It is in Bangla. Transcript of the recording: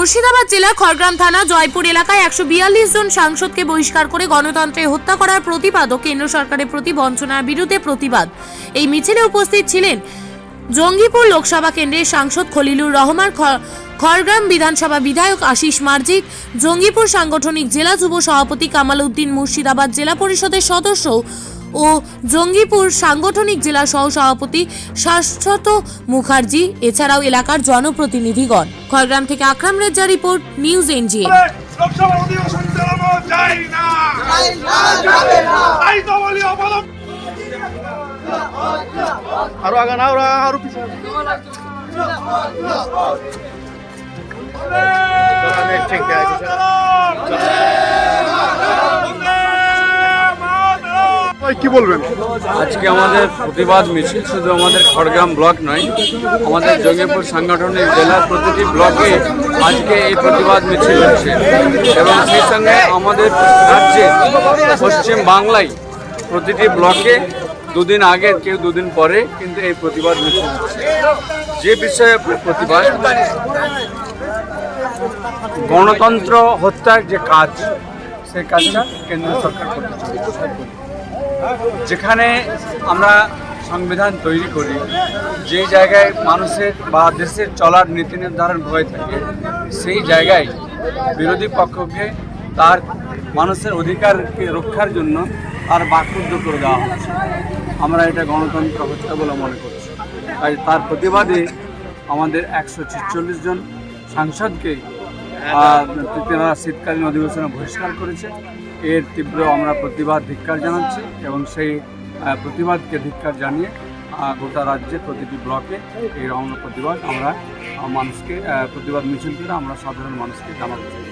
মুর্শিদাবাদ জেলা খড়গ্রাম থানা জয়পুর এলাকায় একশো বিয়াল্লিশ জন সাংসদকে বহিষ্কার করে গণতন্ত্রে হত্যা করার প্রতিবাদ ও কেন্দ্র সরকারের প্রতি বঞ্চনার বিরুদ্ধে প্রতিবাদ। এই মিছিলে উপস্থিত ছিলেন জঙ্গিপুর লোকসভা কেন্দ্রের সাংসদ খলিলুর রহমান খড়গ্রাম বিধানসভা বিধায়ক আশিস মার্জিক, জঙ্গিপুর সাংগঠনিক জেলা যুব সভাপতি কামাল উদ্দিন, মুর্শিদাবাদ জেলা পরিষদের সদস্য ও জঙ্গিপুর সাংগঠনিক জেলা সহ সভাপতি শাশ্বত মুখার্জি এছাড়াও এলাকার জনপ্রতিনিধিগণ। খড়গ্রাম থেকে আকরাম রেজ্জা রিপোর্ট নিউজ এনজিএ। লোকসভার অধিবেশন চালানো যায় না। তাই তো বলি অবলম্বন আরও আগান আরও আরও পিছনে। ঠিক আছে কি বলবেন? আজকে আমাদের প্রতিবাদ মিছিল শুধু আমাদের খড়গ্রাম ব্লক নয়, আমাদের জঙ্গিপুর সাংগঠনিক জেলার প্রতিটি ব্লকে আজকে এই প্রতিবাদ মিছিল হচ্ছে। এবং সেই সঙ্গে আমাদের রাজ্যে পশ্চিম বাংলায় প্রতিটি ব্লকে দুদিন আগে, কেউ দুদিন পরে কিন্তু এই প্রতিবাদ মিছিল হচ্ছে। যে বিষয়ে প্রতিবাদ, গণতন্ত্র হত্যার যে কাজ, সেই কাজটা কেন্দ্র সরকার করতে চলেছে। যেখানে আমরা সংবিধান তৈরি করি যে জায়গায় মানুষের বা দেশের চলার নীতি নির্ধারণ হয়ে থাকে, সেই জায়গায় বিরোধী পক্ষকে তার মানুষের অধিকারকে রক্ষার জন্য তার বাকরুদ্ধ করে দেওয়া হচ্ছে। আমরা এটা গণতন্ত্র হত্যা বলে মনে করছি। তাই তার প্রতিবাদে আমাদের একশো ছেচল্লিশ জন সাংসদকে তেনারা শীতকালীন অধিবেশনে বহিষ্কার করেছে। এর তীব্র আমরা প্রতিবাদ, ধিক্কার জানাচ্ছি এবং সেই প্রতিবাদকে ধিক্কার জানিয়ে গোটা রাজ্যে প্রতিটি ব্লকে এই রঙ প্রতিবাদ আমরা মানুষকে প্রতিবাদ মিছিল করে আমরা সাধারণ মানুষকে জানাতে চাই।